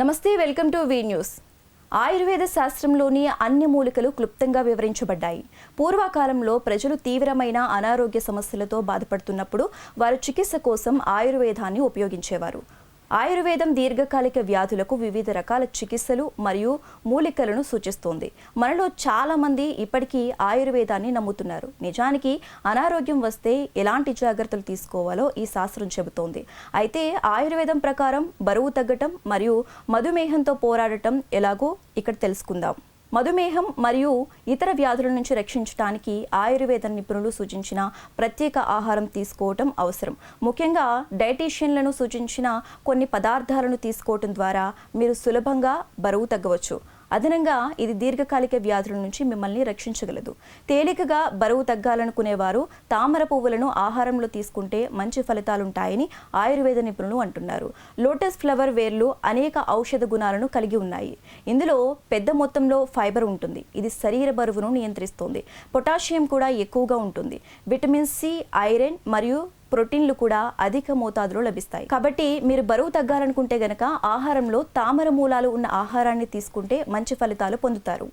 నమస్తే welcome to V news. Ayurveda శాస్త్రంలోని అన్ని మూలికలు క్లుప్తంగా వివరించబడ్డాయి. పూర్వకాలంలో ప్రజలు తీవ్రమైన అనారోగ్య సమస్యలతో బాధపడుతున్నప్పుడు వారు చికిత్స కోసం ఆయుర్వేదాన్ని ఉపయోగించేవారు. ఆయుర్వేదం దీర్ఘకాలిక వ్యాధులకు వివిధ రకాల చికిత్సలు మరియు మూలికలను సూచిస్తోంది. మనలో చాలామంది ఇప్పటికీ ఆయుర్వేదాన్ని నమ్ముతున్నారు. నిజానికి అనారోగ్యం వస్తే ఎలాంటి జాగ్రత్తలు తీసుకోవాలో ఈ శాస్త్రం చెబుతోంది. అయితే ఆయుర్వేదం ప్రకారం బరువు తగ్గటం మరియు మధుమేహంతో పోరాడటం ఎలాగో ఇక్కడ తెలుసుకుందాం. మధుమేహం మరియు ఇతర వ్యాధుల నుంచి రక్షించడానికి ఆయుర్వేద నిపుణులు సూచించిన ప్రత్యేక ఆహారం తీసుకోవటం అవసరం. ముఖ్యంగా డైటీషియన్లను సూచించిన కొన్ని పదార్థాలను తీసుకోవటం ద్వారా మీరు సులభంగా బరువు తగ్గవచ్చు. అదనంగా ఇది దీర్ఘకాలిక వ్యాధుల నుంచి మిమ్మల్ని రక్షించగలదు. తేలికగా బరువు తగ్గాలనుకునేవారు తామర పువ్వులను ఆహారంలో తీసుకుంటే మంచి ఫలితాలుంటాయని ఆయుర్వేద నిపుణులు అంటున్నారు. లోటస్ ఫ్లవర్ వేర్లు అనేక ఔషధ గుణాలను కలిగి ఉన్నాయి. ఇందులో పెద్ద మొత్తంలో ఫైబర్ ఉంటుంది. ఇది శరీర బరువును నియంత్రిస్తుంది. పొటాషియం కూడా ఎక్కువగా ఉంటుంది. విటమిన్ సి ఐరన్ మరియు ప్రోటీన్లు కూడా అధిక మోతాదులో లభిస్తాయి. కాబట్టి మీరు బరువు తగ్గాలనుకుంటే గనక ఆహారంలో తామర మూలాలు ఉన్న ఆహారాన్ని తీసుకుంటే మంచి ఫలితాలు పొందుతారు.